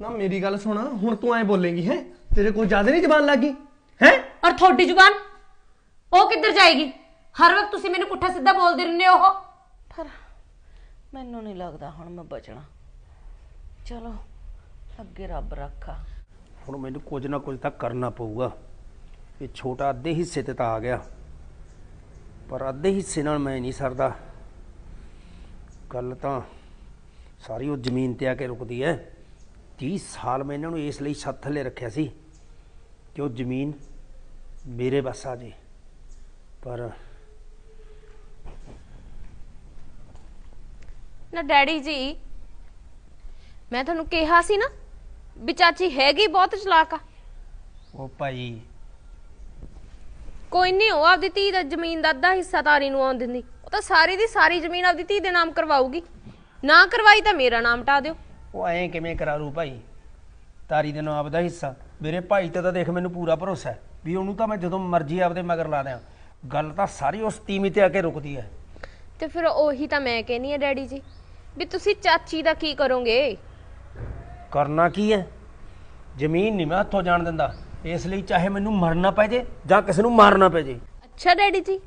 ਨਾ ਮੇਰੀ ਗੱਲ ਸੁਣ ਹੁਣ ਤੂੰ ਐ ਬੋਲੇਂਗੀ ਹੈ? ਤੇਰੇ ਕੋਲ ਜ਼ਿਆਦਾ ਨਹੀਂ ਜ਼ਬਾਨ ਲੱਗੀ ਹੈ? ਔਰ ਤੁਹਾਡੀ ਜ਼ੁਬਾਨ? ਉਹ ਕਿੱਧਰ ਜਾਏਗੀ? ਹਰ ਵਕਤ ਤੁਸੀਂ ਮੈਨੂੰ ਪੁੱਠਾ ਸਿੱਧਾ ਬੋਲਦੇ ਰਹਿੰਦੇ ਹੋ ਉਹ। ਪਰ ਮੈਨੂੰ ਨਹੀਂ ਲੱਗਦਾ ਹੁਣ ਮੈਂ ਬਚਣਾ। ਚਲੋ ਅੱਗੇ ਰੱਬ ਰੱਖਾ। ਹੁਣ ਮੈਨੂੰ ਕੁਝ ਨਾ ਕੁਝ ਤਾਂ ਕਰਨਾ ਪਊਗਾ। ਇਹ ਛੋਟਾ ਅੱਧੇ ਹਿੱਸੇ ਤੇ ਤਾਂ ਆ ਗਿਆ। ਪਰ ਅੱਧੇ ਹਿੱਸੇ ਨਾਲ ਮੈਂ ਨਹੀਂ ਸਰਦਾ। ਗੱਲ ਤਾਂ ਸਾਰੀ ਉਹ ਜ਼ਮੀਨ ਤੇ ਆ ਕੇ ਰੁਕਦੀ ਹੈ। 30 ਸਾਲ ਮੈਂ ਇਹਨਾਂ ਨੂੰ ਇਸ ਲਈ ਛੱਤ ਥੱਲੇ ਰੱਖਿਆ ਸੀ ਕਿ ਉਹ ਜ਼ਮੀਨ ਮੇਰੇ ਵੱਸ ਆ ਜੇ। ਪਰ ਨਾ ਡੈਡੀ ਜੀ ਮੈਂ ਤੁਹਾਨੂੰ ਕਿਹਾ ਸੀ ਨਾ ਵੀ ਚਾਚੀ ਹੈਗੀ ਬਹੁਤ ਚਲਾਕ ਆ। ਉਹ ਭਾਈ ਕੋਈ ਨਹੀਂ ਉਹ ਆਪਦੀ ਧੀ ਦਾ ਜ਼ਮੀਨ ਦਾ ਅੱਧਾ ਹਿੱਸਾ ਤਾਰੀ ਨੂੰ ਆਉਣ ਦਿੰਦੀ। ਉਹ ਤਾਂ ਸਾਰੀ ਦੀ ਸਾਰੀ ਜ਼ਮੀਨ ਆਪਦੀ ਧੀ ਦੇ ਨਾਮ ਕਰਵਾਊਗੀ। ਨਾ ਕਰਵਾਈ ਤਾਂ ਮੇਰਾ ਨਾਮ ਟਾ ਦਿਓ। ਉਹ ਐਂ ਕਿਵੇਂ ਕਰਾਰੂ ਭਾਈ? ਤਾਰੀ ਦੇ ਨਾਮ ਦਾ ਹਿੱਸਾ। ਮੇਰੇ ਭਾਈ ਤੇ ਤਾਂ ਦੇਖ ਮੈਨੂੰ ਪੂਰਾ ਭਰੋਸਾ ਹੈ ਵੀ ਉਹਨੂੰ ਤਾਂ ਮੈਂ ਜਦੋਂ ਮਰਜ਼ੀ ਆਪਦੇ ਮਗਰ ਲਾ ਦਿਆਂ। ਗੱਲ ਤਾਂ ਸਾਰੀ ਉਸ ਤੀਮੀ ਤੇ ਆ ਕੇ ਰੁਕਦੀ ਹੈ। ਤੇ ਫਿਰ ਉਹੀ ਤਾਂ ਮੈਂ ਕਹਿੰਨੀ ਆ ਡੈਡੀ ਜੀ ਵੀ ਤੁਸੀਂ ਚਾਚੀ ਦਾ ਕੀ ਕਰੋਗੇ? ਕਰਨਾ ਕੀ ਹੈ? ਜ਼ਮੀਨ ਨਹੀਂ ਮੈਂ ਹੱਥੋਂ ਜਾਣ ਦਿੰਦਾ। ਇਸ ਲਈ ਚਾਹੇ ਮੈਨੂੰ ਮਰਨਾ ਪੈ ਜੇ ਜਾਂ ਕਿਸੇ ਨੂੰ ਮਾਰਨਾ ਪੈ ਜੇ। ਅੱਛਾ ਡੈਡੀ ਜੀ।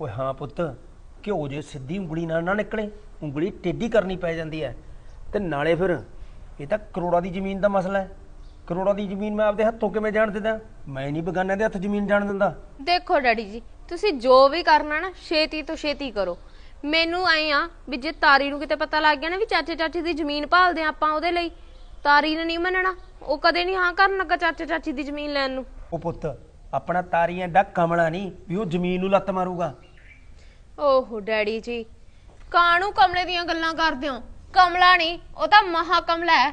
ਓਏ ਹਾਂ ਪੁੱਤ ਘਿਓ ਜੇ ਸਿੱਧੀ ਉਂਗਲੀ ਨਾਲ ਨਾ ਨਿਕਲੇ। ਉਂਗਲੀ ਟੇਢੀ ਕਰਨੀ ਪੈ ਜਾਂਦੀ ਹੈ। ਤੇ ਨਾਲੇ ਫਿਰ ਇਹ ਤਾਂ ਕਰੋੜਾਂ ਦੀ ਜ਼ਮੀਨ ਦਾ ਮਸਲਾ ਹੈ। ਕਰੋੜਾਂ ਦੀ ਜ਼ਮੀਨ ਮੈਂ ਆਪਦੇ ਹੱਥੋਂ ਕਿਵੇਂ ਜਾਣ ਦਿੰਦਾ? ਮੈਂ ਨਹੀਂ ਬਗਾਨਿਆਂ ਦੇ ਹੱਥ ਜ਼ਮੀਨ ਜਾਣ ਦਿੰਦਾ। ਦੇਖੋ ਡੈਡੀ ਜੀ ਤੁਸੀਂ ਜੋ ਵੀ ਕਰਨਾ ਨਾ ਛੇਤੀ ਤੋਂ ਛੇਤੀ ਕਰੋ। ਮੈਨੂੰ ਐ ਆ ਵੀ ਜੇ ਤਾਰੀ ਨੂੰ ਕਿਤੇ ਪਤਾ ਲੱਗ ਗਿਆ ਨਾ ਵੀ ਚਾਚੇ ਚਾਚੀ ਦੀ ਜ਼ਮੀਨ ਭਾਲਦੇ ਆ ਆਪਾਂ ਉਹਦੇ ਲਈ ਤਾਰੀ ਨੇ ਨਹੀਂ ਮੰਨਣਾ। ਉਹ ਕਦੇ ਨਹੀਂ ਹਾਂ ਕਰਨ ਲੱਗਾ ਚਾਚੇ ਚਾਚੀ ਦੀ ਜ਼ਮੀਨ ਲੈਣ ਨੂੰ। ਉਹ ਪੁੱਤ ਆਪਣਾ ਤਾਰੀ ਐਡਾ ਕਮਲਾ ਨਹੀਂ ਵੀ ਉਹ ਜ਼ਮੀਨ ਨੂੰ ਲੱਤ ਮਾਰੂਗਾ। ਓਹੋ ਡੈਡੀ ਜੀ ਕਾਣੂ ਕਮਲੇ ਦੀਆਂ ਗੱਲਾਂ ਕਰਦੇ ਹੋ? ਕਮਲਾ ਨਹੀਂ ਉਹ ਤਾਂ ਮਹਾ ਕਮਲਾ ਹੈ।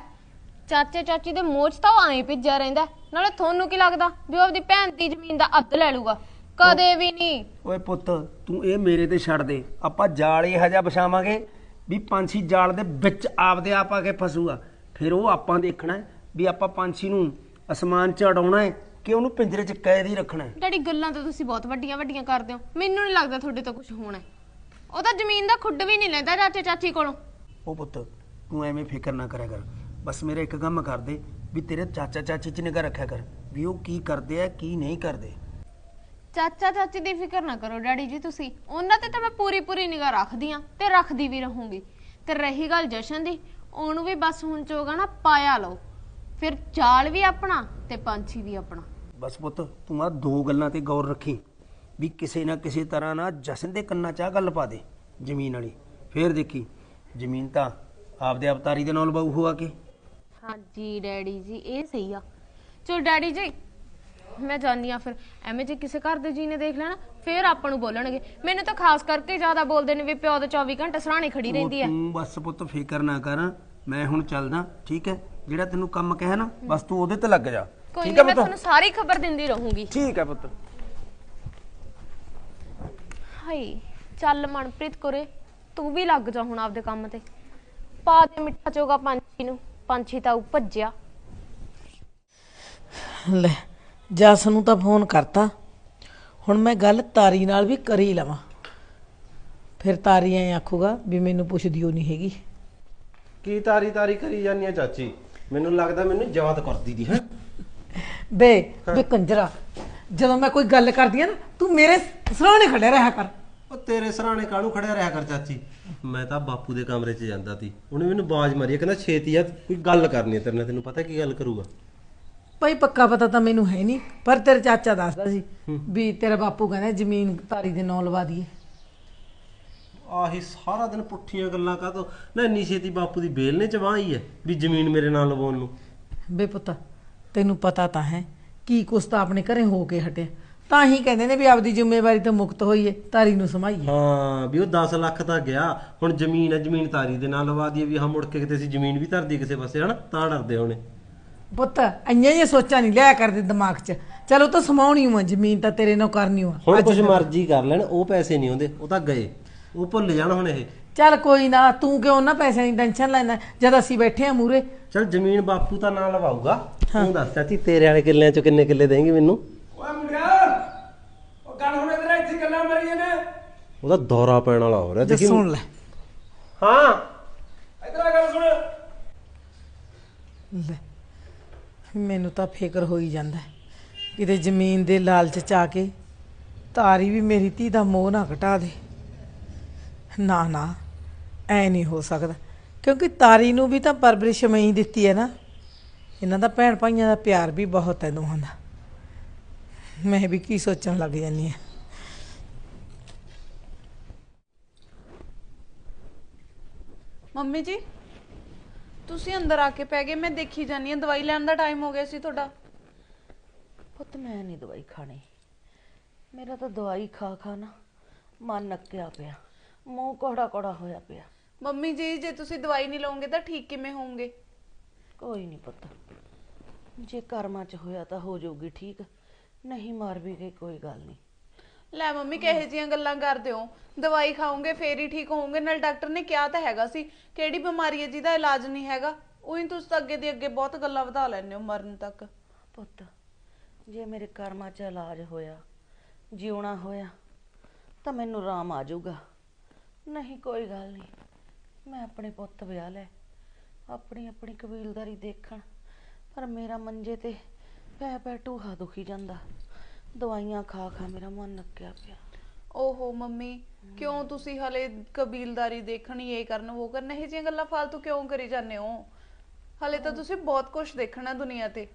ਚਾਚੇ ਚਾਚੀ ਦੇ ਮੋਹ 'ਚ ਤਾਂ ਉਹ ਐਂ ਭਿੱਜਿਆ ਰਹਿੰਦਾ ਨਾਲੇ ਤੁਹਾਨੂੰ ਕੀ ਲੱਗਦਾ ਵੀ ਉਹ ਆਪਦੀ ਭੈਣ ਦੀ ਜ਼ਮੀਨ ਦਾ ਅੱਧ ਲੈ ਲੂਗਾ? ਕਦੇ ਵੀ ਨਹੀਂ। ਓਏ ਪੁੱਤ ਤੂੰ ਇਹ ਮੇਰੇ ਤੇ ਛੱਡ ਦੇ। ਆਪਾਂ ਜਾਲ ਇਹ ਹਜਾ ਵਿਛਾਵਾਂਗੇ ਵੀ ਪੰਛੀ ਜਾਲ ਦੇ ਵਿੱਚ ਆਪਦੇ ਆਪ ਆ ਕੇ ਫਸੂਗਾ। ਫਿਰ ਉਹ ਆਪਾਂ ਦੇਖਣਾ ਹੈ ਵੀ ਆਪਾਂ ਪੰਛੀ ਨੂੰ ਅਸਮਾਨ 'ਚ ਉਡਾਉਣਾ ਹੈ ਕਿ ਉਹਨੂੰ ਪਿੰਜਰੇ 'ਚ ਕੈਦ ਹੀ ਰੱਖਣਾ ਹੈ। ਡੈਡੀ ਗੱਲਾਂ ਤਾਂ ਤੁਸੀਂ ਬਹੁਤ ਵੱਡੀਆਂ ਵੱਡੀਆਂ ਕਰਦੇ ਹੋ। ਮੈਨੂੰ ਨਹੀਂ ਲੱਗਦਾ ਤੁਹਾਡੇ ਤੋਂ ਕੁਝ ਹੋਣਾ ਹੈ। ਉਹ ਤਾਂ ਜ਼ਮੀਨ ਦਾ ਖੁੱਡ ਵੀ ਨਹੀਂ ਲੈਂਦਾ ਚਾਚੇ ਚਾਚੀ ਕੋਲੋਂ। ਉਹ ਪੁੱਤ ਤੂੰ ਐਵੇਂ ਫਿਕਰ ਨਾ ਕਰਿਆ ਕਰ। ਬਸ ਮੇਰਾ ਇੱਕ ਕੰਮ ਕਰ ਦੇ ਵੀ ਤੇਰੇ ਚਾਚਾ ਚਾਚੀ 'ਚ ਨਿਗਾਹ ਰੱਖਿਆ ਕਰ ਵੀ ਉਹ ਕੀ ਕਰਦੇ ਆ ਕੀ ਨਹੀਂ ਕਰਦੇ। ਚਾਚਾ ਚਾਚੀ ਦੀ ਫਿਕਰ ਨਾ ਕਰੋ ਡੈਡੀ ਜੀ ਤੁਸੀਂ। ਉਹਨਾਂ ਤੇ ਤਾਂ ਮੈਂ ਪੂਰੀ ਪੂਰੀ ਨਿਗਾਹ ਰੱਖਦੀ ਆ ਤੇ ਰੱਖਦੀ ਵੀ ਰਹੂੰਗੀ। ਤੇ ਰਹੀ ਗੱਲ ਜਸ਼ਨ ਦੀ ਉਹਨੂੰ ਵੀ ਬਸ ਹੁਣ ਚੋਗਾ ਨਾ ਪਾਇਆ ਲਓ। ਫਿਰ ਜਾਲ ਵੀ ਆਪਣਾ ਤੇ ਪੰਛੀ ਵੀ ਆਪਣਾ। ਬਸ ਪੁੱਤ ਤੂੰ ਆ ਦੋ ਗੱਲਾਂ ਤੇ ਗੌਰ ਰੱਖੀ। ਵੀ ਕਿਸੇ ਨਾ ਕਿਸੇ ਤਰ੍ਹਾਂ ਨਾ ਜਸ਼ਨ ਦੇ ਕੰਨਾਂ 'ਚ ਆ ਗੱਲ ਪਾ ਦੇ ਜ਼ਮੀਨ ਵਾਲੀ। ਫੇਰ ਦੇਖੀ ਜ਼ਮੀਨ ਤਾਂ ਆਪਦੇ ਅਵਤਾਰੀ ਦੇ ਨਾਲ ਬਾਹੂ ਹੋਆ ਕੇ। ਹਾਂਜੀ ਡੈਡੀ ਜੀ ਇਹ ਸਹੀ ਆ। ਚਲੋ ਡੈਡੀ ਜੀ ਮੈਂ ਜਾਣੀ ਆ ਫਿਰ। ਐਵੇਂ ਜੇ ਕਿਸੇ ਘਰ ਦੇ ਜੀ ਨੇ ਦੇਖ ਲੈਣਾ ਫਿਰ ਆਪਾਂ ਨੂੰ ਬੋਲਣਗੇ। ਮੈਨੂੰ ਤਾਂ ਖਾਸ ਕਰਕੇ ਜ਼ਿਆਦਾ ਬੋਲਦੇ ਨੇ ਵੀ ਪਿਓ ਦੇ 24 ਘੰਟੇ ਸਰਾਣੇ ਖੜੀ ਰਹਿੰਦੀ ਆ ਤੂੰ ਬਸ ਪੁੱਤ ਫਿਕਰ ਨਾ ਕਰ ਮੈਂ ਹੁਣ ਚੱਲਦਾ ਠੀਕ ਹੈ? ਜਿਹੜਾ ਤੈਨੂੰ ਕੰਮ ਕਿਹਾ ਨਾ ਬਸ ਤੂੰ ਉਹਦੇ ਤੇ ਲੱਗ ਜਾ। ਕੋਈ ਠੀਕ ਨਹੀਂ ਹੈ ਮੈਂ ਤੁਹਾਨੂੰ ਸਾਰੀ ਖਬਰ ਦਿੰਦੀ ਰਹੂੰਗੀ। ਠੀਕ ਹੈ ਪੁੱਤ। ਹਾਏ ਚੱਲ ਮਨਪ੍ਰੀਤ ਕੋਰੇ। ਤੂੰ ਵੀ ਲੱਗ ਜਾ ਹੁਣ ਆਪਦੇ ਕੰਮ ਤੇ। ਪਾ ਦੇ ਮਿੱਠਾ ਚੋਗਾ ਪੰਛੀ ਨੂੰ। ਪੰਛੀ ਤਾਂ ਉਹ ਭੱਜਿਆ। ਲੈ ਜਸ ਨੂੰ ਤਾਂ ਫੋਨ ਕਰਤਾ। ਹੁਣ ਮੈਂ ਗੱਲ ਤਾਰੀ ਨਾਲ ਵੀ ਕਰ ਹੀ ਲਵਾਂ। ਫਿਰ ਤਾਰੀ ਐ ਆਖੂਗਾ ਵੀ ਮੈਨੂੰ ਪੁੱਛਦੀ ਉਹ ਨਹੀਂ ਹੈਗੀ। ਕੀ ਤਾਰੀ ਤਾਰੀ ਕਰੀ ਜਾਂਦੀ ਆ ਚਾਚੀ? ਮੈਨੂੰ ਲੱਗਦਾ ਮੈਨੂੰ ਯਾਦ ਕਰਦੀ ਦੀ ਹੈ? ਬੇ ਬੇ ਕੰਜਰਾ ਜਦੋਂ ਮੈਂ ਕੋਈ ਗੱਲ ਕਰਦੀ ਆ ਨਾ ਤੂੰ ਮੇਰੇ ਸਰਾਣੇ ਖੜਿਆ ਰਿਹਾ ਕਰ। ਉਹ ਤੇਰੇ ਸਰਾਣੇ ਕਾਹਨੂੰ ਖੜਿਆ ਰਿਹਾ ਕਰ ਚਾਚੀ? ਮੈਂ ਤਾਂ ਬਾਪੂ ਦੇ ਕਮਰੇ 'ਚ ਜਾਂਦਾ ਸੀ। ਉਹਨੇ ਮੈਨੂੰ ਆਵਾਜ਼ ਮਾਰੀ। ਕਹਿੰਦਾ ਛੇਤੀ ਆ ਕੋਈ ਗੱਲ ਕਰਨੀ ਹੈ ਤੇਰੇ ਨਾਲ ਤੈਨੂੰ ਪਤਾ ਕੀ ਗੱਲ ਕਰੂਗਾ? ਭਾਈ ਪੱਕਾ ਪਤਾ ਤਾਂ ਮੈਨੂੰ ਹੈ ਨਹੀਂ ਪਰ ਤੇਰੇ ਚਾਚਾ ਦੱਸਦਾ ਸੀ ਵੀ ਤੇਰਾ ਬਾਪੂ ਕਹਿੰਦਾ ਜ਼ਮੀਨ ਤਾਰੀ ਦੇ ਨਾਂ ਲਵਾ ਦਈਏ। ਆਹੀ ਸਾਰਾ ਦਿਨ ਪੁੱਠੀਆਂ ਗੱਲਾਂ ਕਾਹਤੋਂ? ਨਾ ਇੰਨੀ ਛੇਤੀ ਬਾਪੂ ਦੀ ਬੇਲ ਨੇ ਚਵਾਈ ਹੈ ਵੀ ਜ਼ਮੀਨ ਮੇਰੇ ਨਾਲ ਲਵਾਉਣ ਨੂੰ? ਬੇ ਪੁੱਤ ਤੈਨੂੰ ਪਤਾ ਤਾਂ ਹੈ ਕੀ ਕੁਛ ਤਾਂ ਆਪਣੇ ਘਰੇ ਹੋ ਕੇ ਹਟਿਆ। ਤਾਂ ਹੀ ਕਹਿੰਦੇ ਨੇ ਵੀ ਆਪਦੀ ਜ਼ਿੰਮੇਵਾਰੀ ਤੋਂ ਮੁਕਤ ਹੋਈਏ ਤਾਰੀ ਨੂੰ ਸਮਾਈਏ। ਹਾਂ ਵੀ ਉਹ 10 ਲੱਖ ਤਾਂ ਗਿਆ। ਹੁਣ ਜ਼ਮੀਨ ਹੈ ਜ਼ਮੀਨ ਤਾਰੀ ਦੇ ਨਾਲ ਲਵਾ ਦਈਏ ਵੀ ਹਾਂ ਮੁੜ ਕੇ ਕਿਤੇ ਅਸੀਂ ਜ਼ਮੀਨ ਵੀ ਧਰਦੀ ਕਿਸੇ ਪਾਸੇ ਹਨਾ? ਤਾਂ ਡਰਦੇ ਹੋਣੇ। ਪੁੱਤ ਇੰਨੀਆਂ ਜਿਹੀਆਂ ਸੋਚਾਂ ਨਹੀਂ ਲਿਆ ਕਰਦੇ ਦਿਮਾਗ 'ਚ। ਚਲੋ ਤਾਂ ਸਮਾਉਣੀ ਓ ਆ ਜ਼ਮੀਨ ਤਾਂ ਤੇਰੇ ਨਾਲ ਕਰਨੀ ਓ ਆ। ਹੁਣ ਕੁਝ ਮਰਜ਼ੀ ਕਰ ਲੈਣ ਉਹ ਪੈਸੇ ਨਹੀਂ ਆਉਂਦੇ ਉਹ ਤਾਂ ਗਏ। ਉਹ ਭੁੱਲ ਜਾਣ ਹੁਣ ਇਹ। ਚੱਲ ਕੋਈ ਨਾ ਤੂੰ ਕਿਉਂ ਉਹਨਾਂ ਪੈਸਿਆਂ ਦੀ ਟੈਨਸ਼ਨ ਲੈਣਾ ਜਦ ਅਸੀਂ ਬੈਠੇ ਆ ਮੂਰੇ ਚਲ ਜ਼ਮੀਨ ਬਾਪੂ ਤਾਂ ਨਾਲ ਲਵਾਊਗਾ। ਤੂੰ ਦੱਸ ਚਾਚੀ ਤੇਰੇ ਵਾਲੇ ਕਿੱਲਿਆਂ ਚੋਂ ਕਿੰਨੇ ਕਿੱਲੇ ਦੇਂਗੇ ਮੈਨੂੰ? ਗੱਲ ਹੁਣ ਇਧਰ ਇੱਥੇ ਗੱਲਾਂ ਮਾਰੀਆਂ ਨੇ। ਉਹਦਾ ਦੌਰਾ ਪੈਣ ਵਾਲਾ ਹੋ ਰਿਹਾ ਜੇ ਦੇਖੀ ਸੁਣ ਲੈ। ਹਾਂ। ਇਧਰ ਆ ਗੱਲ ਸੁਣ। ਲੈ ਮੈਨੂੰ ਤਾਂ ਫਿਕਰ ਹੋਈ ਜਾਂਦਾ। ਕਿਤੇ ਜ਼ਮੀਨ ਦੇ ਲਾਲਚ ਚ ਆ ਕੇ ਤਾਰੀ ਵੀ ਮੇਰੀ ਧੀ ਦਾ ਮੋਹ ਨਾ ਘਟਾ ਦੇ। ਨਾ ਨਾ ਐ ਨਹੀਂ ਹੋ ਸਕਦਾ। ਕਿਉਂਕਿ ਤਾਰੀ ਨੂੰ ਵੀ ਤਾਂ ਪਰਵਰਿਸ਼ ਮੈਂ ਹੀ ਦਿੱਤੀ ਹੈ ਨਾ। ਇਹਨਾਂ ਦਾ ਭੈਣ ਭਾਈਆਂ ਦਾ ਪਿਆਰ ਵੀ ਬਹੁਤ ਹੈ ਦੋਹਾਂ ਦਾ। ਮੈਂ ਵੀ ਕੀ ਸੋਚਣ ਲੱਗ ਜਾਂਦੀ ਹਾਂ। ਮੰਮੀ ਜੀ ਤੁਸੀਂ ਅੰਦਰ ਆ ਕੇ ਪੈ ਗਏ ਮੈਂ ਦੇਖੀ ਜਾਨੀ ਆ ਦਵਾਈ ਲੈਣ ਦਾ ਟਾਈਮ ਹੋ ਗਿਆ ਸੀ ਤੁਹਾਡਾ। ਪੁੱਤ ਮੈਂ ਨਹੀਂ ਦਵਾਈ ਖਾਣੀ। ਮੇਰਾ ਤਾਂ ਦਵਾਈ ਖਾ ਖਾ ਨਾ ਮਨ ਨੱਕਿਆ ਪਿਆ। ਮੂੰਹ ਕੋੜਾ ਕੋੜਾ ਹੋਇਆ ਪਿਆ। ਮੰਮੀ ਜੀ ਜੇ ਤੁਸੀਂ ਦਵਾਈ ਨਹੀਂ ਲਓਗੇ ਤਾਂ ਠੀਕ ਕਿਵੇਂ ਹੋਵੋਗੇ? ਕੋਈ ਨਹੀਂ ਪੁੱਤ। ਜੇ ਕਰਮਾਂ 'ਚ ਹੋਇਆ ਤਾਂ ਹੋ ਜਾਊਗੀ ਠੀਕ। ਨਹੀਂ ਮਾਰ ਵੀ ਗਈ ਕੋਈ ਗੱਲ ਨਹੀਂ। ਲੈ ਮੰਮੀ ਕਹੇ ਜੀਆਂ ਗੱਲਾਂ ਕਰਦੇ ਹੋ? ਦਵਾਈ ਖਾਓਗੇ ਫੇਰ ਹੀ ਠੀਕ ਹੋਵੋਗੇ। ਨਾਲ ਡਾਕਟਰ ਨੇ ਕਿਹਾ ਤਾਂ ਹੈਗਾ ਸੀ ਕਿਹੜੀ ਬਿਮਾਰੀ ਹੈ ਜਿਹਦਾ ਇਲਾਜ ਨਹੀਂ ਹੈਗਾ ਉਹੀ ਤੁਸੀਂ ਤਾਂ ਅੱਗੇ ਦੀ ਅੱਗੇ ਬਹੁਤ ਗੱਲਾਂ ਵਧਾ ਲੈਂਦੇ ਹੋ ਮਰਨ ਤੱਕ। ਪੁੱਤ ਜੇ ਮੇਰੇ ਕਰਮਾਂ 'ਚ ਇਲਾਜ ਹੋਇਆ ਜਿਉਣਾ ਹੋਇਆ ਤਾਂ ਮੈਨੂੰ ਆਰਾਮ ਆ ਜਾਊਗਾ। ਨਹੀਂ ਕੋਈ ਗੱਲ ਨਹੀਂ। ਮੈਂ ਆਪਣੇ ਪੁੱਤ ਵਿਆਹ ਲੈ ਆਪਣੀ ਆਪਣੀ ਕਬੀਲਦਾਰੀ ਦੇਖਣ ਪਰ ਮੇਰਾ ਮੰਜੇ ਤੇ ਪੈ ਪੈ ਟੂਹਾ ਦੁਖੀ ਜਾਂਦਾ। ਦਵਾਈਆਂ ਖਾ ਖਾ ਮੇਰਾ ਮਨ ਨੱਕਿਆ ਪਿਆ। ਓਹੋ ਮੰਮੀ ਕਿਉਂ ਤੁਸੀਂ ਹਲੇ ਕਬੀਲਦਾਰੀ ਦੇਖਣੀ ਇਹ ਕਰਨ ਉਹ ਕਰਨ ਇਹ ਜਿਹੀਆਂ ਗੱਲਾਂ ਫालतू ਕਿਉਂ ਕਰੀ ਜਾਂਦੇ ਹੋ? ਹਲੇ ਤਾਂ ਤੁਸੀਂ ਬਹੁਤ ਕੁਝ ਦੇਖਣਾ ਦੁਨੀਆ ਤੇ।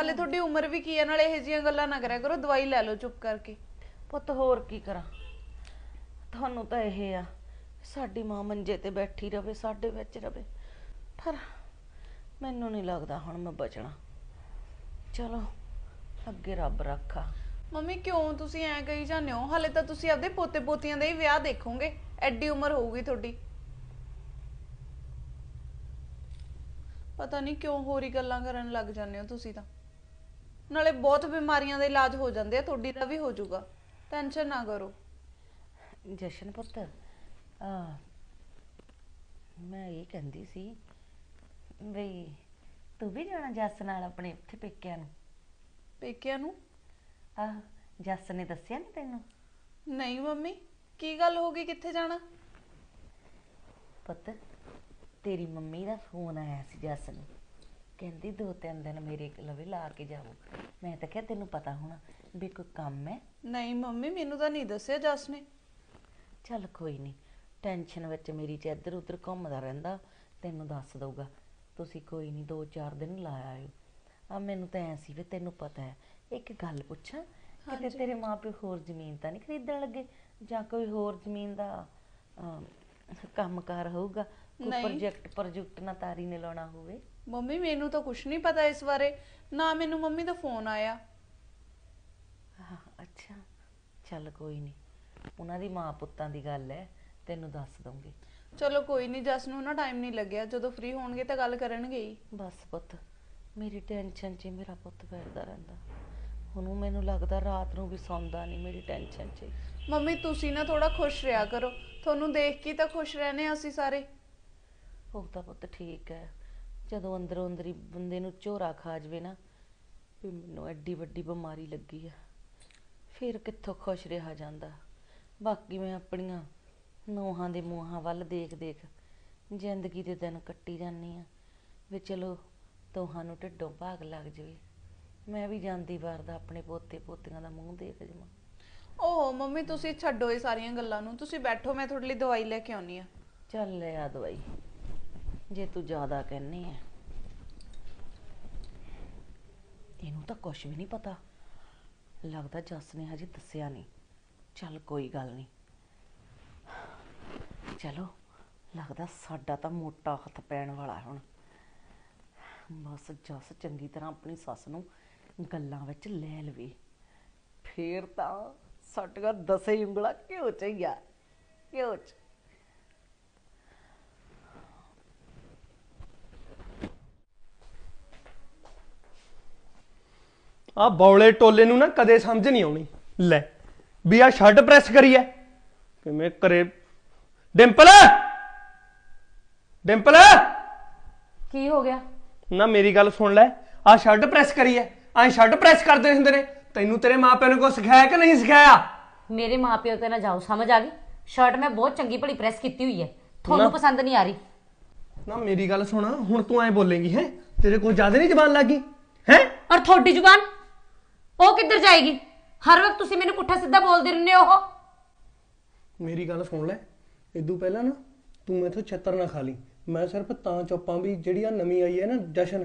ਹਲੇ ਤੁਹਾਡੀ ਉਮਰ ਵੀ ਕੀ ਹੈ? ਨਾਲ ਇਹ ਜਿਹੀਆਂ ਗੱਲਾਂ ਨਾ ਕਰਿਆ ਕਰੋ ਦਵਾਈ ਲੈ ਲਓ ਚੁੱਪ ਕਰਕੇ। ਪੁੱਤ ਹੋਰ ਕੀ ਕਰਾਂ? ਤੁਹਾਨੂੰ ਤਾਂ ਇਹ ਆ ਸਾਡੀ ਮਾਂ ਮੰਜੇ ਤੇ ਬੈਠੀ ਰਵੇ ਸਾਡੇ ਵਿੱਚ ਰਵੇ। ਪਰ ਮੈਨੂੰ ਨਹੀਂ ਲੱਗਦਾ ਹੁਣ ਮੈਂ ਬਚਣਾ। ਚਲੋ ਅੱਗੇ ਰੱਬ ਰੱਖਾ। ਮੰਮੀ ਕਿਉਂ ਤੁਸੀਂ ਐਂ ਕਹੀ ਜਾਂਦੇ ਹੋ? ਹਲੇ ਤਾਂ ਤੁਸੀਂ ਆਪਦੇ ਪੋਤੇ ਪੋਤੀਆਂ ਦਾ ਹੀ ਵਿਆਹ ਦੇਖੋਗੇ। ਐਡੀ ਉਮਰ ਹੋਊਗੀ ਤੁਹਾਡੀ। ਪਤਾ ਨਹੀਂ ਕਿਉਂ ਹੋਰ ਗੱਲਾਂ ਕਰਨ ਲੱਗ ਜਾਂਦੇ ਹੋ ਤੁਸੀਂ ਤਾਂ। ਨਾਲੇ ਬਹੁਤ ਬਿਮਾਰੀਆਂ ਦੇ ਇਲਾਜ ਹੋ ਜਾਂਦੇ ਆ ਤੁਹਾਡੀ ਦਾ ਵੀ ਹੋ ਜਾਊਗਾ। ਟੈਨਸ਼ਨ ਨਾ ਕਰੋ। ਜਸ਼ਨ ਪੁੱਤ ਆ ਮੈਂ ਇਹ ਕਹਿੰਦੀ ਸੀ ਬਈ ਤੂੰ ਵੀ ਜਾਣਾ ਜੱਸ ਨਾਲ ਆਪਣੇ ਉੱਥੇ ਪੇਕਿਆਂ ਨੂੰ? ਪੇਕਿਆਂ ਨੂੰ? ਆ ਜੱਸ ਨੇ ਦੱਸਿਆ ਨਹੀਂ ਤੈਨੂੰ? ਨਹੀਂ ਮੰਮੀ ਕੀ ਗੱਲ ਹੋ ਗਈ? ਕਿੱਥੇ ਜਾਣਾ? ਪੁੱਤ ਤੇਰੀ ਮੰਮੀ ਦਾ ਫੋਨ ਆਇਆ ਸੀ ਜੱਸ ਨੂੰ। ਕਹਿੰਦੀ ਦੋ ਤਿੰਨ ਦਿਨ ਮੇਰੇ ਲਵੇ ਲਾ ਕੇ ਜਾਓ ਮੈਂ ਤਾਂ ਕਿਹਾ ਤੈਨੂੰ ਪਤਾ ਹੋਣਾ ਵੀ ਕੋਈ ਕੰਮ ਹੈ। ਨਹੀਂ ਮੰਮੀ ਮੈਨੂੰ ਤਾਂ ਨਹੀਂ ਦੱਸਿਆ ਜਸ ਨੇ। ਚੱਲ ਕੋਈ ਨਹੀਂ ਟੈਨਸ਼ਨ ਵਿੱਚ ਮੇਰੀ ਚ ਇੱਧਰ ਉੱਧਰ ਘੁੰਮਦਾ ਰਹਿੰਦਾ। ਤੈਨੂੰ ਦੱਸ ਦਊਗਾ। ਤੁਸੀਂ ਕੋਈ ਨਹੀਂ ਦੋ ਚਾਰ ਦਿਨ ਲਾ ਆਇਓ। ਆ ਮੈਨੂੰ ਤਾਂ ਐ ਸੀ ਵੀ ਤੈਨੂੰ ਪਤਾ ਹੈ ਇੱਕ ਗੱਲ ਪੁੱਛਾਂ ਕਿਤੇ ਤੇਰੇ ਮਾਪੇ ਹੋਰ ਜ਼ਮੀਨ ਤਾਂ ਨਹੀਂ ਖਰੀਦਣ ਲੱਗੇ? ਜਾਂ ਕੋਈ ਹੋਰ ਜ਼ਮੀਨ ਦਾ ਅਮ, ਕੰਮਕਾਰ ਹੋਊਗਾ? ਕੋਈ ਨਹੀਂ। ਪ੍ਰੋਜੈਕਟ ਪ੍ਰੋਜੈਕਟ ਨਾ ਤਾਰੀ ਨੇ ਲਾਉਣਾ ਹੋਵੇ? ਮੰਮੀ ਮੈਨੂੰ ਤਾਂ ਕੁਝ ਨਹੀਂ ਪਤਾ ਇਸ ਬਾਰੇ। ਨਾ ਮੈਨੂੰ ਮੰਮੀ ਦਾ ਫੋਨ ਆਇਆ। ਹਾਂ, ਅੱਛਾ। ਚੱਲ ਕੋਈ ਨਹੀਂ ਉਹਨਾਂ ਦੀ ਮਾਂ ਪੁੱਤਾਂ ਦੀ ਗੱਲ ਹੈ ਤੈਨੂੰ ਦੱਸ ਦਊਂਗੀ। ਚਲੋ ਕੋਈ ਨਹੀਂ ਜਸ ਨੂੰ ਨਾ ਟਾਈਮ ਨਹੀਂ ਲੱਗਿਆ। ਜਦੋਂ ਫ੍ਰੀ ਹੋਣਗੇ ਤਾਂ ਗੱਲ ਕਰਨਗੇ ਹੀ। ਬਸ ਪੁੱਤ ਮੇਰੀ ਟੈਨਸ਼ਨ 'ਚ ਹੀ ਮੇਰਾ ਪੁੱਤ ਬੈਠਦਾ ਰਹਿੰਦਾ। ਉਹਨੂੰ ਮੈਨੂੰ ਲੱਗਦਾ ਰਾਤ ਨੂੰ ਵੀ ਸੌਂਦਾ ਨਹੀਂ ਮੇਰੀ ਟੈਨਸ਼ਨ 'ਚ ਹੀ। ਮੰਮੀ ਤੁਸੀਂ ਨਾ ਥੋੜਾ ਖੁਸ਼ ਰਿਹਾ ਕਰੋ। ਤੁਹਾਨੂੰ ਦੇਖ ਕੇ ਤਾਂ ਖੁਸ਼ ਰਹਨੇ ਅਸੀਂ ਸਾਰੇ। ਉਹ ਤਾਂ ਪੁੱਤ ਠੀਕ ਹੈ। ਜਦੋਂ ਅੰਦਰੋਂ ਅੰਦਰੀ ਬੰਦੇ ਨੂੰ ਝੋਰਾ ਖਾ ਜਵੇ ਨਾ ਵੀ ਮੈਨੂੰ ਐਡੀ ਵੱਡੀ ਬਿਮਾਰੀ ਲੱਗੀ ਆ। ਫਿਰ ਕਿੱਥੋਂ ਖੁਸ਼ ਰਿਹਾ ਜਾਂਦਾ। ਬਾਕੀ ਮੈਂ ਆਪਣੀਆਂ ਨੋਹਾਂ ਦੇ ਮੂੰਹਾਂ ਵੱਲ ਦੇਖ ਦੇਖ ਜ਼ਿੰਦਗੀ ਦੇ ਦਿਨ ਕੱਟੀ ਜਾਂਦੀ ਆ ਵੀ ਚਲੋ ਤੁਹਾਨੂੰ ਢਿੱਡੋਂ ਭਾਗ ਲੱਗ ਜਵੇ। ਮੈਂ ਵੀ ਜਾਂਦੀ ਵਾਰ ਦਾ ਆਪਣੇ ਪੋਤੇ ਪੋਤੀਆਂ ਦਾ ਮੂੰਹ ਦੇਖ ਜਮਾਂ ਓਹੋ ਮੰਮੀ ਤੁਸੀਂ ਛੱਡੋ ਇਹ ਸਾਰੀਆਂ ਗੱਲਾਂ ਨੂੰ। ਤੁਸੀਂ ਬੈਠੋ ਮੈਂ ਤੁਹਾਡੇ ਲਈ ਦਵਾਈ ਲੈ ਕੇ ਆਉਣੀ ਆ। ਚੱਲ ਲੈ ਆ ਦਵਾਈ। ਜੇ ਤੂੰ ਜ਼ਿਆਦਾ ਕਹਿੰਨੀ ਹੈ ਇਹਨੂੰ ਤਾਂ ਕੁਝ ਵੀ ਨਹੀਂ ਪਤਾ। ਲੱਗਦਾ ਜੱਸ ਨੇ ਹਜੇ ਦੱਸਿਆ ਨਹੀਂ। ਚੱਲ ਕੋਈ ਗੱਲ ਨਹੀਂ। ਚਲੋ, ਲੱਗਦਾ ਸਾਡਾ ਤਾਂ ਮੋਟਾ ਹੱਥ ਪੈਣ ਵਾਲਾ ਹੁਣ। ਬਸ ਜੱਸ ਚੰਗੀ ਤਰ੍ਹਾਂ ਆਪਣੀ ਸੱਸ ਨੂੰ ਗੱਲਾਂ ਵਿੱਚ ਲੈ ਲਵੇ। ਫੇਰ ਤਾਂ ਸਾਡੀਆਂ ਦਸੇ ਹੀ ਉਂਗਲਾਂ ਕਿਉਂ ਚਾਹੀਆ ਕਿਉਂ ਚ। ਆ ਬੌਲੇ ਟੋਲੇ ਨੂੰ ਨਾ ਕਦੇ ਸਮਝ ਨਹੀਂ ਆਉਣੀ। ਲੈ, ਵੀ ਆ ਸ਼ਰਟ ਪ੍ਰੈਸ ਕਰੀ ਐ। ਕਿਵੇਂ ਕਰੇ ਡਿੰਪਲ! ਡਿੰਪਲ! ਕੀ ਹੋ ਗਿਆ? ਨਾ ਮੇਰੀ ਗੱਲ ਸੁਣ ਲੈ। ਆ ਸ਼ਰਟ ਪ੍ਰੈਸ ਕਰੀ ਐ। ਐ ਸ਼ਰਟ ਪ੍ਰੈਸ ਕਰਦੇ ਹੁੰਦੇ ਨੇ। ਤੈਨੂੰ ਤੇਰੇ ਮਾਪਿਆਂ ਨੇ ਕੁਛ ਸਿਖਾਇਆ ਕਿ ਨਹੀਂ ਸਿਖਾਇਆ? ਮੇਰੇ ਮਾਪਿਓ ਤੇ ਨਾ ਜਾਓ ਸਮਝ ਆ ਗਈ? ਸ਼ਰਟ ਮੈਂ ਬਹੁਤ ਚੰਗੀ ਭਲੀ ਪ੍ਰੈਸ ਕੀਤੀ ਹੋਈ ਹੈ ਤੁਹਾਨੂੰ ਪਸੰਦ ਨਹੀਂ ਆ ਰਹੀ। ਨਾ ਮੇਰੀ ਗੱਲ ਸੁਣ ਹੁਣ ਤੂੰ ਐ ਬੋਲੇਂਗੀ ਹੈ? ਤੇਰੇ ਕੋਲ ਜ਼ਿਆਦਾ ਨਹੀਂ ਜ਼ਬਾਨ ਲੱਗੀ ਹੈ? ਔਰ ਤੁਹਾਡੀ ਜ਼ੁਬਾਨ? ਉਹ ਕਿੱਧਰ ਜਾਏਗੀ? ਹਰ ਵਕਤ ਤੁਸੀਂ ਮੈਨੂੰ ਪੁੱਠਾ ਸਿੱਧਾ ਬੋਲਦੇ ਰਹਿੰਦੇ ਹੋ ਉਹ? ਮੇਰੀ ਗੱਲ ਸੁਣ ਲੈ। ਇਦੋਂ ਪਹਿਲਾਂ ਨਾ ਤੂੰ ਮੈਥੋਂ ਛੱਤਰ ਨਾ ਖਾ ਲਈ। ਮੈਂ ਸਿਰਫ ਤਾਂ ਚੁੱਪਾਂ ਵੀ ਜਿਹੜੀ ਆ ਨਵੀਂ ਆਈ ਹੈ ਨਾ ਜਸ਼ਨ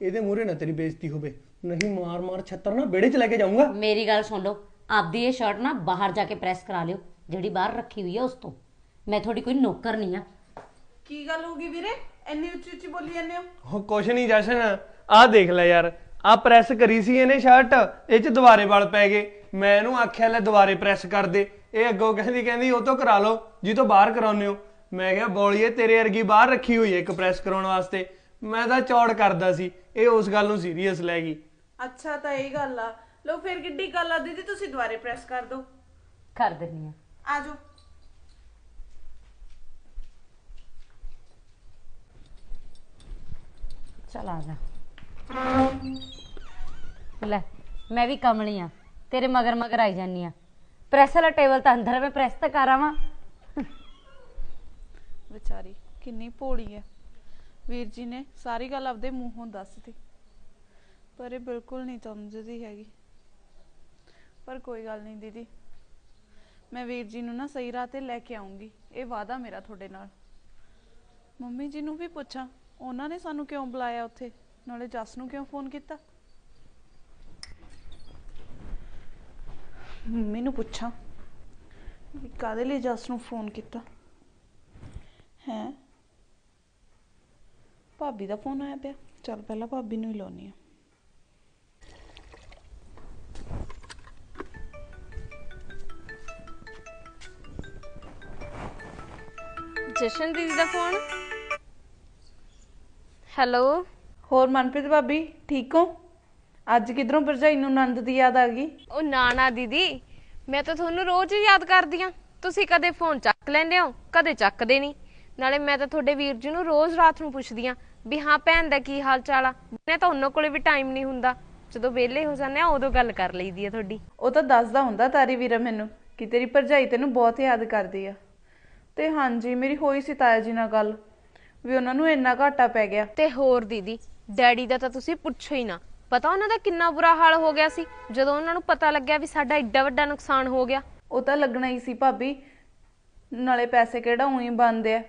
ਇਹਦੇ ਮੂਹਰੇ ਨਾ ਤੇਰੀ ਬੇਇੱਜ਼ਤੀ ਹੋਵੇ। ਨਹੀਂ ਮਾਰ ਮਾਰ ਛੱਤਰ ਨਾ ਵਿਹੜੇ 'ਚ ਲੈ ਕੇ ਜਾਊਂਗਾ। ਮੇਰੀ ਗੱਲ ਸੁਣ ਲਓ ਆਪਦੀ ਇਹ ਸ਼ਰਟ ਨਾ ਬਾਹਰ ਜਾ ਕੇ ਪ੍ਰੈਸ ਕਰਾ ਲਿਓ ਜਿਹੜੀ ਬਾਹਰ ਰੱਖੀ ਹੋਈ ਹੈ ਉਸ ਤੋਂ। ਮੈਂ ਤੁਹਾਡੀ ਕੋਈ ਨੌਕਰ ਨਹੀਂ ਆ। ਕੀ ਗੱਲ ਹੋ ਗਈ ਵੀਰੇ? ਇੰਨੀ ਉੱਚੀ ਉੱਚੀ ਬੋਲੀ ਜਾਂਦੇ ਹੋ। ਉਹ ਕੁਛ ਨਹੀਂ ਜਸ਼ਨ ਆਹ ਦੇਖ ਲੈ ਯਾਰ ਆਹ ਪ੍ਰੈਸ ਕਰੀ ਸੀ ਇਹਨੇ ਸ਼ਰਟ ਇਹ 'ਚ ਦੁਬਾਰੇ ਵਲ ਪੈ ਗਏ। ਮੈਂ ਇਹਨੂੰ ਆਖਿਆ ਲੈ ਦੁਬਾਰੇ ਪ੍ਰੈਸ ਕਰ ਦੇ। ਇਹ ਅੱਗੋਂ ਕਹਿੰਦੀ ਕਹਿੰਦੀ ਉਹ ਤੋਂ ਕਰਾ ਲਓ ਜੀ ਤੋਂ ਬਾਹਰ ਕਰਾਉਂਦੇ ਹੋ। ਮੈਂ ਕਿਹਾ ਬੋਲੀਏ ਤੇਰੇ ਵਰਗੀ ਬਾਹਰ ਰੱਖੀ ਹੋਈ ਹੈ ਇੱਕ ਪ੍ਰੈਸ ਕਰਾਉਣ ਵਾਸਤੇ। ਮੈਂ ਤਾਂ ਚੌੜ ਕਰਦਾ ਸੀ। ਇਹ ਉਸ ਗੱਲ ਨੂੰ ਸੀਰੀਅਸ ਲੈ ਗਈ। ਅੱਛਾ ਤਾਂ ਇਹ ਗੱਲ ਆ। ਲੋ ਫਿਰ ਕਿੱਡੀ ਗੱਲ ਆ ਦੀਦੀ ਤੁਸੀਂ ਦੁਬਾਰੇ ਪ੍ਰੈਸ ਕਰ ਦਿਓ। ਕਰ ਦਿੰਨੀ ਆ। ਆ ਜਾਓ। ਚਲ ਆ ਜਾ। ਲੈ ਮੈਂ ਵੀ ਕਮਲੀ ਆ। ਤੇਰੇ ਮਗਰ ਮਗਰ ਆਈ ਜਾਨੀ ਆ। ਪ੍ਰੈਸ ਵਾਲਾ ਟੇਬਲ ਤਾਂ ਅੰਦਰ ਮੈਂ ਪ੍ਰੈਸ ਤਾਂ ਕਰ ਵਿਚਾਰੀ, ਕਿੰਨੀ ਭੋਲੀ ਹੈ ਵੀਰ ਜੀ ਨੇ ਸਾਰੀ ਗੱਲ ਆਪਦੇ ਮੂੰਹੋਂ ਦੱਸਤੀ। ਪਰ ਇਹ ਬਿਲਕੁਲ ਨਹੀਂ ਸਮਝਦੀ ਹੈਗੀ। ਪਰ ਕੋਈ ਗੱਲ ਨਹੀਂ ਦੀਦੀ। ਮੈਂ ਵੀਰ ਜੀ ਨੂੰ ਨਾ ਸਹੀ ਰਾਹ ਤੇ ਲੈ ਕੇ ਆਉਂਗੀ ਇਹ ਵਾਦਾ ਮੇਰਾ ਤੁਹਾਡੇ ਨਾਲ। ਮੰਮੀ ਜੀ ਨੂੰ ਵੀ ਪੁੱਛਾਂ, ਉਹਨਾਂ ਨੇ ਸਾਨੂੰ ਕਿਉਂ ਬੁਲਾਇਆ ਉੱਥੇ? ਨਾਲੇ ਜੱਸ ਨੂੰ ਕਿਉਂ ਫੋਨ ਕੀਤਾ? ਮੰਮੀ ਨੂੰ ਪੁੱਛਾਂ ਵੀ ਕਾਦੇ ਲਈ ਜੱਸ ਨੂੰ ਫੋਨ ਕੀਤਾ? ਹੈ? ਭਾਬੀ ਦਾ ਫੋਨ ਆਇਆ ਪਿਆ। ਚੱਲ ਪਹਿਲਾਂ ਭਾਬੀ ਨੂੰ ਹੀ ਲਾਉਣੀ ਆ ਜਸ਼ਨ ਦੀਦੀ ਦਾ ਫੋਨ? ਹੈਲੋ ਹੋਰ ਮਨਪ੍ਰੀਤ ਭਾਬੀ ਠੀਕ ਹੋ? ਅੱਜ ਕਿਧਰੋਂ ਭਰਜਾਈ ਨੂੰ ਨੰਦ ਦੀ ਯਾਦ ਆ ਗਈ? ਉਹ ਨਾ ਨਾ ਦੀਦੀ ਮੈਂ ਤਾਂ ਤੁਹਾਨੂੰ ਰੋਜ਼ ਹੀ ਯਾਦ ਕਰਦੀ ਆ। ਤੁਸੀਂ ਕਦੇ ਫੋਨ ਚੱਕ ਲੈਂਦੇ ਹੋ ਕਦੇ ਚੱਕਦੇ ਨਹੀਂ। ਨਾਲੇ ਮੈਂ ਤਾਂ ਤੁਹਾਡੇ ਵੀਰ ਜੀ ਨੂੰ ਰੋਜ਼ ਰਾਤ ਨੂੰ ਪੁੱਛਦੀ ਆ ਵੀ ਹਾਂ ਭੈਣ ਦਾ ਕੀ ਹਾਲ ਚਾਲ ਆ? ਨੇ ਤਾਂ ਉਹਨਾਂ ਕੋਲੇ ਵੀ ਟਾਈਮ ਨਹੀਂ ਹੁੰਦਾ। ਜਦੋਂ ਵਿਹਲੇ ਹੋ ਜਾਂਦੇ ਆ ਉਦੋਂ ਗੱਲ ਕਰ ਲਈਦੀ ਆ ਤੁਹਾਡੀ। ਉਹ ਤਾਂ ਦੱਸਦਾ ਹੁੰਦਾ ਤਾਰੀ ਵੀਰਾ ਮੈਨੂੰ ਕਿ ਤੇਰੀ ਭਰਜਾਈ ਤੈਨੂੰ ਬਹੁਤ ਯਾਦ ਕਰਦੀ ਆ। ਤੇ ਹਾਂਜੀ ਮੇਰੀ ਹੋਈ ਸੀ ਤਾਇਆ ਜੀ ਨਾਲ ਗੱਲ ਵੀ ਉਹਨਾਂ ਨੂੰ ਇੰਨਾ ਘਾਟਾ ਪੈ ਗਿਆ। ਤੇ ਹੋਰ ਦੀਦੀ ਡੈਡੀ ਦਾ ਤਾਂ ਤੁਸੀਂ ਪੁੱਛੋ ਹੀ ਨਾ। ਪਤਾ ਉਹਨਾਂ ਦਾ ਕਿੰਨਾ ਬੁਰਾ ਹਾਲ ਹੋ ਗਿਆ ਸੀ? ਜਦੋਂ ਉਹਨਾਂ ਨੂੰ ਪਤਾ ਲੱਗਿਆ ਵੀ ਸਾਡਾ ਏਡਾ ਵੱਡਾ ਨੁਕਸਾਨ ਹੋ ਗਿਆ। ਉਹ ਤਾਂ ਲੱਗਣਾ ਹੀ ਸੀ ਭਾਬੀ। ਨਾਲੇ ਪੈਸੇ ਕਿਹੜਾ ਉਹੀ ਬੰਦੇ ਆ।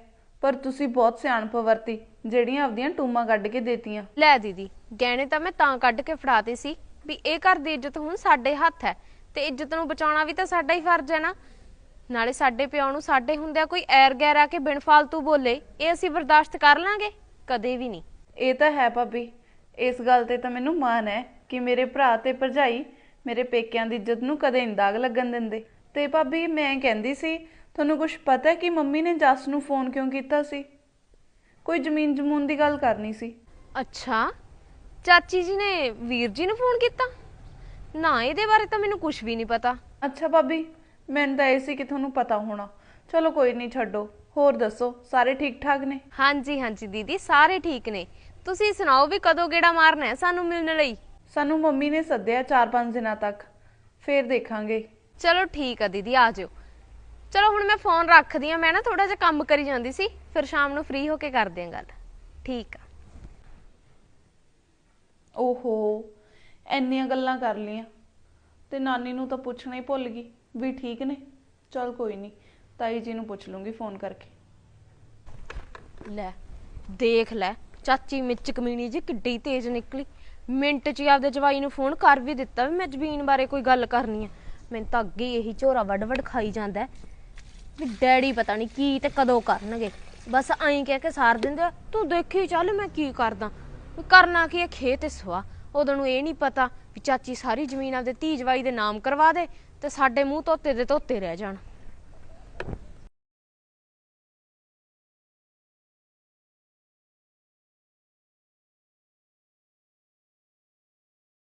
ਪਰ ਤੁਸੀਂ ਬਹੁਤ ਸਿਆਣਪ ਵਰਤੀ ਜਿਹੜੀਆਂ ਆਪਦੀਆਂ ਟੂਮਾਂ ਕੱਢ ਕੇ ਦੇਤੀਆਂ। ਲੈ ਦੀਦੀ ਗਹਿਣੇ ਤਾਂ ਮੈਂ ਤਾਂ ਕੱਢ ਕੇ ਫੜਾਤੇ ਸੀ ਵੀ ਇਹ ਘਰ ਦੀ ਇੱਜ਼ਤ ਹੁਣ ਸਾਡੇ ਹੱਥ ਹੈ ਤੇ ਇੱਜ਼ਤ ਨੂੰ ਬਚਾਉਣਾ ਵੀ ਤਾਂ ਸਾਡਾ ਹੀ ਫਰਜ਼ ਹੈ ਨਾ। ਨਾਲੇ ਸਾਡੇ ਪਿਓ ਨੂੰ ਸਾਡੇ ਹੁੰਦਿਆਂ ਕੋਈ ਐਰ ਗੈਰ ਆ ਕੇ ਬਿਨ ਫਾਲਤੂ ਬੋਲੇ ਇਹ ਅਸੀਂ ਬਰਦਾਸ਼ਤ ਕਰ ਲਾਂਗੇ ਕਦੇ ਵੀ ਨਹੀਂ। ਇਹ ਤਾਂ ਹੈ ਭਾਬੀ। ਇਸ ਗੱਲ ਤੇ ਤਾਂ ਮੈਨੂੰ ਮਾਣ ਹੈ ਕਿ ਮੇਰੇ ਭਰਾ ਤੇ ਭਰਜਾਈ ਮੇਰੇ ਪੇਕਿਆਂ ਦੀ ਇੱਜ਼ਤ ਨੂੰ ਕਦੇ ਨਹੀਂ ਦਾਗ ਲੱਗਣ ਦਿੰਦੇ। ਤੇ ਭਾਬੀ ਮੈਂ ਕਹਿੰਦੀ ਸੀ ਤੁਹਾਨੂੰ ਕੁਝ ਪਤਾ ਹੈ ਕਿ ਮੰਮੀ ਨੇ ਜੱਸ ਨੂੰ ਫੋਨ ਕਿਉਂ ਕੀਤਾ ਸੀ? ਕੋਈ ਜ਼ਮੀਨ ਜਮੂਨ ਦੀ ਗੱਲ ਕਰਨੀ ਸੀ। ਅੱਛਾ ਚਾਚੀ ਜੀ ਨੇ ਵੀਰ ਜੀ ਨੂੰ ਫੋਨ ਕੀਤਾ? ਨਾ ਇਹਦੇ ਬਾਰੇ ਤਾਂ ਮੈਨੂੰ ਕੁਝ ਵੀ ਨਹੀਂ ਪਤਾ। ਅੱਛਾ ਭਾਬੀ ਮੈਨੂੰ ਤਾਂ ਇਹ ਸੀ ਕਿ ਤੁਹਾਨੂੰ ਪਤਾ ਹੋਣਾ। ਚਲੋ ਕੋਈ ਨਹੀਂ ਛੱਡੋ। ਹੋਰ ਦੱਸੋ ਸਾਰੇ ਠੀਕ ਠਾਕ ਨੇ? ਹਾਂਜੀ ਹਾਂਜੀ ਦੀਦੀ ਸਾਰੇ ਠੀਕ ਨੇ। ਤੁਸੀਂ ਸੁਣਾਓ ਵੀ ਕਦੋਂ ਗੇੜਾ ਮਾਰਨਾ ਹੈ ਸਾਨੂੰ ਮਿਲਣ ਲਈ? ਸਾਨੂੰ ਮੰਮੀ ਨੇ ਸੱਦਿਆ 4-5 ਦਿਨਾਂ ਤੱਕ। ਫੇਰ ਦੇਖਾਂਗੇ। ਚਲੋ ਠੀਕ ਆ ਦੀਦੀ ਆ ਜਾਓ। ਚਲੋ ਹੁਣ ਮੈਂ ਫੋਨ ਰੱਖਦੀ ਆ ਮੈਂ ਨਾ ਥੋੜਾ ਜਿਹਾ ਕੰਮ ਕਰੀ ਜਾਂਦੀ ਸੀ ਫਿਰ ਸ਼ਾਮ ਨੂੰ ਫ੍ਰੀ ਹੋ ਕੇ ਕਰਦੇ ਆਂ ਗੱਲ। ਠੀਕ ਆ। ਓਹੋ ਇੰਨੀਆਂ ਗੱਲਾਂ ਕਰ ਲੀਆਂ ਤੇ ਨਾਨੀ ਨੂੰ ਤਾਂ ਪੁੱਛਣਾ ਹੀ ਭੁੱਲ ਗਈ ਵੀ ਠੀਕ ਨੇ। ਚਲ ਕੋਈ ਨਹੀਂ ਤਾਈ ਜੀ ਨੂੰ ਪੁੱਛ ਲੂੰਗੀ ਫੋਨ ਕਰਕੇ। ਲੈ ਦੇਖ ਲੈ ਚਾਚੀ ਮਿਰਚ ਕਮੀਣੀ ਜੀ ਕਿੱਡੀ ਤੇਜ਼ ਨਿਕਲੀ। ਮਿੰਟ 'ਚ ਹੀ ਆਪਦੇ ਜਵਾਈ ਨੂੰ ਫੋਨ ਕਰ ਵੀ ਦਿੱਤਾ ਵੀ ਮੈਂ ਜ਼ਮੀਨ ਬਾਰੇ ਕੋਈ ਗੱਲ ਕਰਨੀ ਆ। ਮੈਨੂੰ ਤਾਂ ਅੱਗੇ ਇਹੀ ਝੋਰਾ ਵੱਡ ਵੱਡ ਖਾਈ ਜਾਂਦਾ ਵੀ ਡੈਡੀ ਪਤਾ ਨਹੀਂ ਕੀ ਤੇ ਕਦੋਂ ਕਰਨਗੇ। ਬਸ ਐਂ ਕਹਿ ਕੇ ਸਾਰ ਦਿੰਦੇ ਆ, ਤੂੰ ਦੇਖੀ ਚੱਲ ਮੈਂ ਕੀ ਕਰਦਾ। ਕਰਨਾ ਕੀ ਹੈ ਖੇਤ ਸਵਾ ਉਦੋਂ ਨੂੰ ਇਹ ਨਹੀਂ ਪਤਾ ਵੀ ਚਾਚੀ ਸਾਰੀ ਜ਼ਮੀਨ ਆਪਦੇ ਧੀ ਜਵਾਈ ਦੇ ਨਾਮ ਕਰਵਾ ਦੇ ਤੇ ਸਾਡੇ ਮੂੰਹ ਧੋਤੇ ਦੇ ਧੋਤੇ ਰਹਿ ਜਾਣ।